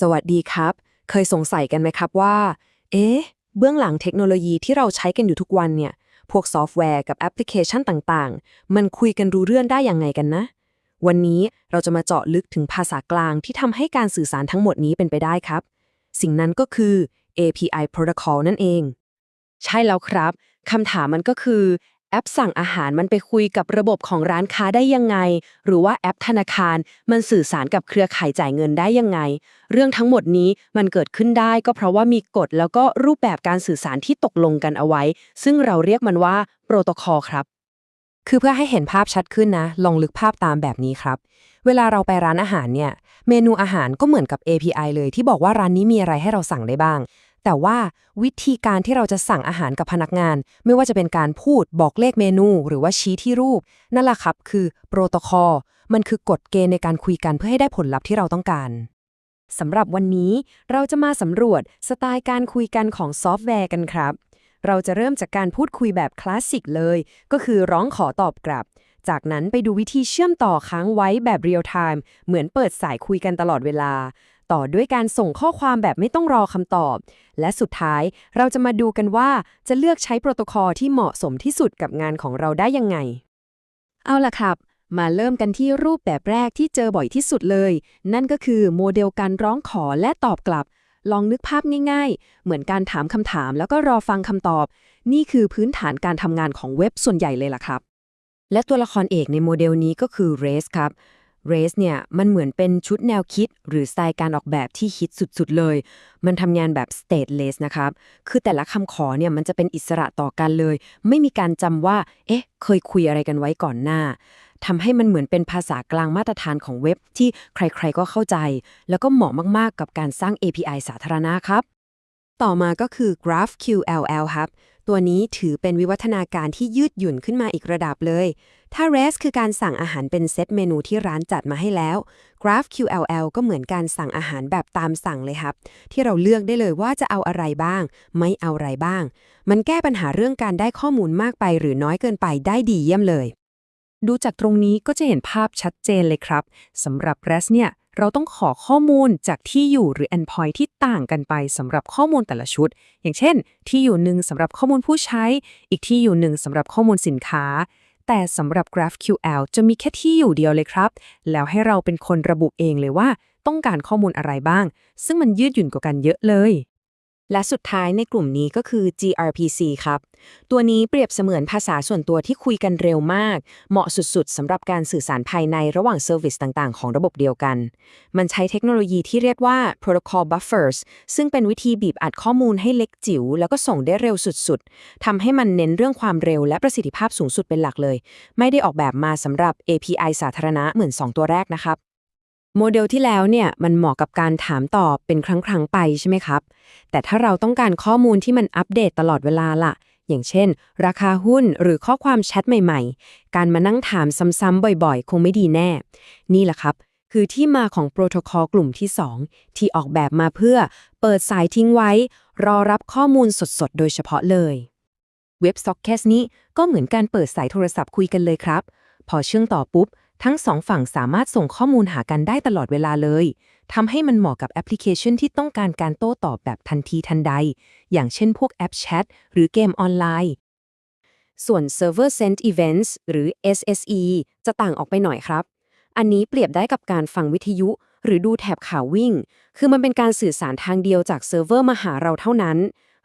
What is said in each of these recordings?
สวัสดีครับ เคยสงสัยกันไหมครับว่า เอ๊ะ เบื้องหลังเทคโนโลยีที่เราใช้กันอยู่ทุกวันเนี่ย พวกซอฟต์แวร์กับแอปพลิเคชันต่างๆ มันคุยกันรู้เรื่องได้ยังไงกันนะ วันนี้เราจะมาเจาะลึกถึงภาษากลางที่ทำให้การสื่อสารทั้งหมดนี้เป็นไปได้ครับ สิ่งนั้นก็คือ API Protocol นั่นเอง ใช่แล้วครับคำถามมันก็คือ แอปสั่งอาหารมันไปคุยกับระบบของร้านค้าได้ยังไง หรือว่าแอปธนาคารมันสื่อสารกับเครือข่ายจ่ายเงินได้ยังไง เรื่องทั้งหมดนี้มันเกิดขึ้นได้ก็เพราะว่ามีกฎแล้วก็รูปแบบการสื่อสารที่ตกลงกันเอาไว้ ซึ่งเราเรียกมันว่าโปรโตคอลครับ คือเพื่อให้เห็นภาพชัดขึ้นนะ ลองลึกภาพตามแบบนี้ครับ เวลาเราไปร้านอาหารเนี่ย เมนูอาหารก็เหมือนกับ API เลยที่บอกว่าร้านนี้มีอะไรให้เราสั่งได้บ้าง แต่ว่าวิธีการที่เราจะสั่งอาหารกับพนักงาน ไม่ว่าจะเป็นการพูดบอกเลขเมนู หรือว่าชี้ที่รูป นั่นแหละครับ คือโปรโตคอลมันคือกฎเกณฑ์ในการคุยกันเพื่อให้ได้ผลลัพธ์ที่เราต้องการสำหรับวันนี้เราจะมาสำรวจสไตล์การคุยกันของซอฟต์แวร์กันครับ เราจะเริ่มจากการพูดคุยแบบคลาสสิกเลย ก็คือร้องขอตอบกลับ จากนั้นไปดูวิธีเชื่อมต่อค้างไว้แบบเรียลไทม์เหมือนเปิดสายคุยกันตลอดเวลา ต่อด้วยการส่งข้อความแบบไม่ต้องรอคำตอบ และสุดท้ายเราจะมาดูกันว่าจะเลือกใช้โปรโตคอลที่เหมาะสมที่สุดกับงานของเราได้ยังไง เอาล่ะครับ มาเริ่มกันที่รูปแบบแรกที่เจอบ่อยที่สุดเลย นั่นก็คือโมเดลการร้องขอและตอบกลับ ลองนึกภาพง่ายๆ เหมือนการถามคำถามแล้วก็รอฟังคำตอบ นี่คือพื้นฐานการทำงานของเว็บส่วนใหญ่เลยล่ะครับและตัวละครเอกในโมเดลนี้ก็คือ Race ครับ Race เนี่ยมันเหมือนเป็นชุดแนวคิด หรือสไตล์การออกแบบที่ฮิตสุดๆเลย มันทำงานแบบ stateless นะครับ คือแต่ละคำขอเนี่ยมันจะเป็นอิสระต่อกันเลย ไม่มีการจำว่า เอ๊ะ เคยคุยอะไรกันไว้ก่อนหน้าทำให้มันเหมือนเป็นภาษากลางมาตรฐานของเว็บที่ใครๆก็เข้าใจ แล้วก็เหมาะมากๆ กับการสร้าง API สาธารณะครับ ต่อมาก็คือ GraphQLL ครับ ตัวนี้ถือเป็นวิวัฒนาการที่ยืดหยุ่นขึ้นมาอีกระดับเลย ถ้า REST คือการสั่งอาหารเป็นเซตเมนูที่ร้านจัดมาให้แล้ว GraphQLL ก็เหมือนการสั่งอาหารแบบตามสั่งเลยครับ ที่เราเลือกได้เลยว่าจะเอาอะไรบ้าง ไม่เอาอะไรบ้าง มันแก้ปัญหาเรื่องการได้ข้อมูลมากไปหรือน้อยเกินไปได้ดีเยี่ยมเลย ดูจากตรงนี้ก็จะเห็นภาพชัดเจนเลยครับสำหรับ REST เนี่ย เราต้องขอข้อมูลจากที่อยู่หรือ endpoint ที่ต่างกันไปสำหรับข้อมูลแต่ละชุด อย่างเช่น ที่อยู่หนึ่งสำหรับข้อมูลผู้ใช้ อีกที่อยู่หนึ่งสำหรับข้อมูลสินค้า แต่สำหรับ GraphQL จะมีแค่ที่อยู่เดียวเลยครับ แล้วให้เราเป็นคนระบุเองเลยว่า ต้องการข้อมูลอะไรบ้าง ซึ่งมันยืดหยุ่นกว่ากันเยอะเลย และสุดท้ายในกลุ่มนี้ก็คือ gRPC ครับ ตัวนี้เปรียบเสมือนภาษาส่วนตัวที่คุยกันเร็วมาก เหมาะสุดๆสำหรับการสื่อสารภายในระหว่างเซอร์วิสต่างๆ ของระบบเดียวกัน มันใช้เทคโนโลยีที่เรียกว่า protocol buffers ซึ่งเป็นวิธีบีบอัดข้อมูลให้เล็กจิ๋วแล้วก็ส่งได้เร็วสุดๆทำให้มันเน้นเรื่องความเร็วและประสิทธิภาพสูงสุดเป็นหลักเลย ไม่ได้ออกแบบมาสำหรับ API สาธารณะเหมือน 2 ตัวแรกนะครับ โมเดลที่แล้วเนี่ยมันเหมาะกับการถามตอบเป็นครั้งๆไปใช่ไหมครับ แต่ถ้าเราต้องการข้อมูลที่มันอัปเดตตลอดเวลาล่ะ อย่างเช่น ราคาหุ้นหรือข้อความแชทใหม่ๆ การมานั่งถามซ้ำๆบ่อยๆ คงไม่ดีแน่ นี่แหละครับ คือที่มาของโปรโตคอลกลุ่มที่ 2 ที่ออกแบบมาเพื่อเปิดสายทิ้งไว้ รอรับข้อมูลสดๆ โดยเฉพาะเลยเว็บ Socket นี้ก็เหมือนการเปิดสายโทรศัพท์คุยกันเลยครับ พอเชื่อมต่อปุ๊บ ทั้งสองฝั่งสามารถส่งข้อมูลหากันได้ตลอดเวลาเลยทำให้มันเหมาะกับแอปพลิเคชันที่ต้องการการโต้ตอบแบบทันทีทันใด อย่างเช่นพวกแอปแชทหรือเกมออนไลน์ ส่วน Server Sent Events หรือ SSE จะต่างออกไปหน่อยครับ อันนี้เปรียบได้กับการฟังวิทยุ หรือดูแถบข่าววิ่ง คือมันเป็นการสื่อสารทางเดียวจากเซิร์ฟเวอร์มาหาเราเท่านั้น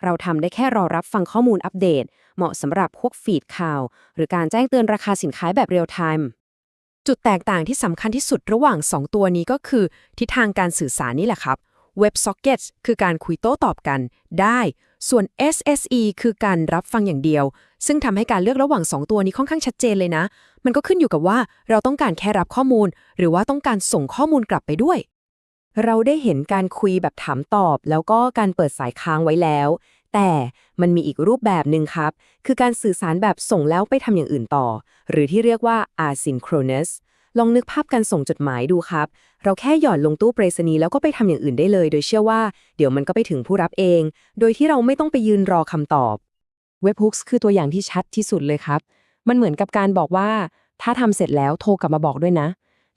เราทำได้แค่รอรับฟังข้อมูลอัปเดต เหมาะสำหรับพวกฟีดข่าว หรือการแจ้งเตือนราคาสินค้าแบบเรียลไทม์ จุดแตกต่างที่สำคัญที่สุดระหว่าง 2 ตัวนี้ก็คือ ทิศทางการสื่อสารนี่แหละครับ WebSockets คือการคุยโต้ตอบกันได้ ส่วน SSE คือการรับฟังอย่างเดียว ซึ่งทำให้การเลือกระหว่าง 2 ตัวนี้ค่อนข้างชัดเจนเลยนะ มันก็ขึ้นอยู่กับว่าเราต้องการแค่รับข้อมูล หรือว่าต้องการส่งข้อมูลกลับไปด้วย เราได้เห็นการคุยแบบถามตอบ แล้วก็การเปิดสายค้างไว้แล้ว แต่มันมีอีกรูปแบบหนึ่งครับ คือการสื่อสารแบบส่งแล้วไปทำอย่างอื่นต่อ หรือที่เรียกว่า asynchronous ลองนึกภาพการส่งจดหมายดูครับ เราแค่หย่อนลงตู้ไปรษณีย์แล้วก็ไปทำอย่างอื่นได้เลย โดยเชื่อว่าเดี๋ยวมันก็ไปถึงผู้รับเอง โดยที่เราไม่ต้องไปยืนรอคำตอบ Webhooks คือตัวอย่างที่ชัดที่สุดเลยครับ มันเหมือนกับการบอกว่า ถ้าทำเสร็จแล้วโทรกลับมาบอกด้วยนะ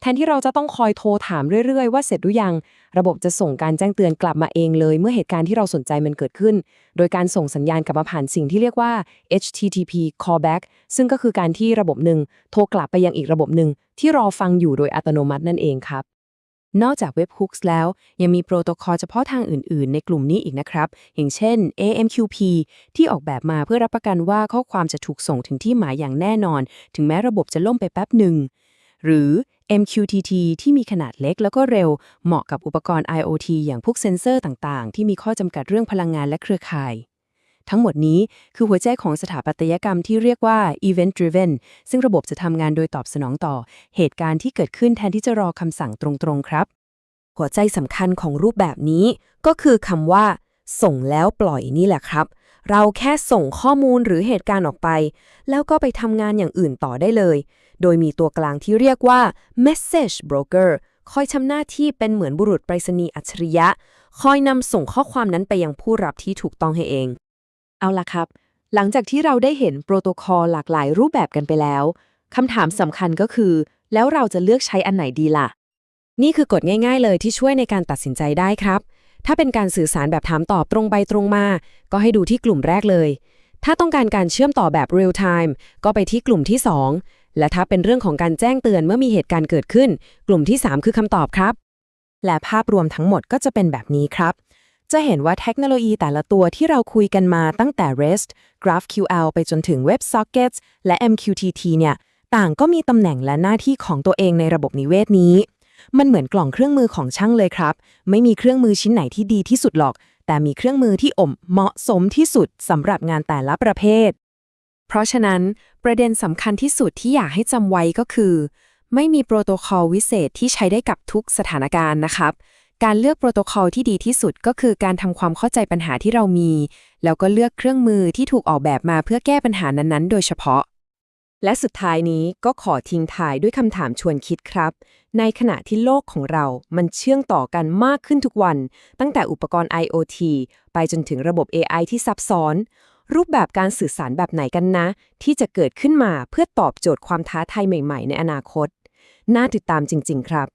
แทนที่เราจะต้องคอยโทรถามเรื่อยๆ ว่าเสร็จหรือยัง ระบบจะส่งการแจ้งเตือนกลับมาเองเลย เมื่อเหตุการณ์ที่เราสนใจมันเกิดขึ้น โดยการส่งสัญญาณกลับมาผ่านสิ่งที่เรียกว่า HTTP callback ซึ่งก็คือการที่ระบบหนึ่งโทรกลับไปยังอีกระบบหนึ่งที่รอฟังอยู่โดยอัตโนมัตินั่นเองครับนอกจากเว็บ hooks แล้ว ยังมีโปรโตคอลเฉพาะทางอื่น ๆ ในกลุ่มนี้อีกนะครับ อย่างเช่น AMQP ที่ออกแบบมาเพื่อรับประกันว่าข้อความจะถูกส่งถึงที่หมายอย่างแน่นอน ถึงแม้ระบบจะล่มไปแป๊บหนึ่ง หรือ MQTT ที่มีขนาดเล็กแล้วก็เร็ว เหมาะกับอุปกรณ์ IoT อย่างพวกเซ็นเซอร์ต่างๆ ที่มีข้อจำกัดเรื่องพลังงานและเครือข่าย ทั้งหมดนี้คือหัวใจของสถาปัตยกรรมที่เรียกว่า event driven ซึ่งระบบจะทำงานโดยตอบสนองต่อ เหตุการณ์ที่เกิดขึ้นแทนที่จะรอคำสั่งตรงๆ ครับ หัวใจสำคัญของรูปแบบนี้ ก็คือคำว่า ส่งแล้วปล่อยนี่แหละครับ เราแค่ส่งข้อมูลหรือเหตุการณ์ออกไป แล้วก็ไปทำงานอย่างอื่นต่อได้เลย โดยมีตัวกลางที่เรียกว่า message broker คอยทำหน้าที่เป็นเหมือนบุรุษไปรษณีย์อัจฉริยะ คอยนำส่งข้อความนั้นไปยังผู้รับที่ถูกต้องให้เอง เอาล่ะครับ หลังจากที่เราได้เห็นโปรโตคอลหลากหลายรูปแบบกันไปแล้วคำถามสำคัญก็คือ แล้วเราจะเลือกใช้อันไหนดีล่ะ นี่คือกฎง่ายๆ เลยที่ช่วยในการตัดสินใจได้ครับ ถ้าเป็นการสื่อสารแบบถามตอบตรงไปตรงมา ก็ให้ดูที่กลุ่มแรกเลย ถ้าต้องการการเชื่อมต่อแบบ real time ก็ไปที่กลุ่มที่ 2 และถ้าเป็นเรื่องของการแจ้งเตือนเมื่อมีเหตุการณ์เกิดขึ้น กลุ่มที่ 3 คือคำตอบครับ และภาพรวมทั้งหมดก็จะเป็นแบบนี้ครับ จะเห็นว่าเทคโนโลยีแต่ละตัวที่เราคุยกันมาตั้งแต่ REST GraphQL ไปจนถึง WebSockets และ MQTT เนี่ย ต่างก็มีตำแหน่งและหน้าที่ของตัวเองในระบบนิเวศนี้ มันเหมือนกล่องเครื่องมือของช่างเลยครับ ไม่มีเครื่องมือชิ้นไหนที่ดีที่สุดหรอก แต่มีเครื่องมือที่อมเหมาะสมที่สุดสำหรับงานแต่ละประเภทเพราะฉะนั้น ประเด็นสำคัญที่สุดที่อยากให้จำไว้ก็คือ ไม่มีโปรโตคอลวิเศษที่ใช้ได้กับทุกสถานการณ์นะครับ การเลือกโปรโตคอลที่ดีที่สุดก็คือการทำความเข้าใจปัญหาที่เรามี แล้วก็เลือกเครื่องมือที่ถูกออกแบบมาเพื่อแก้ปัญหานั้นๆ โดยเฉพาะ และสุดท้ายนี้ก็ขอทิ้งท้ายด้วยคำถามชวนคิดครับ ในขณะที่โลกของเรา มันเชื่องต่อกันมากขึ้นทุกวัน ตั้งแต่อุปกรณ์ IoT ไปจนถึงระบบ AI ที่ซับซ้อน รูปแบบการสื่อสารแบบไหนกันนะ ที่จะเกิดขึ้นมาเพื่อตอบโจทย์ความท้าทายใหม่ ๆ ในอนาคต น่าติดตามจริง ๆ ครับ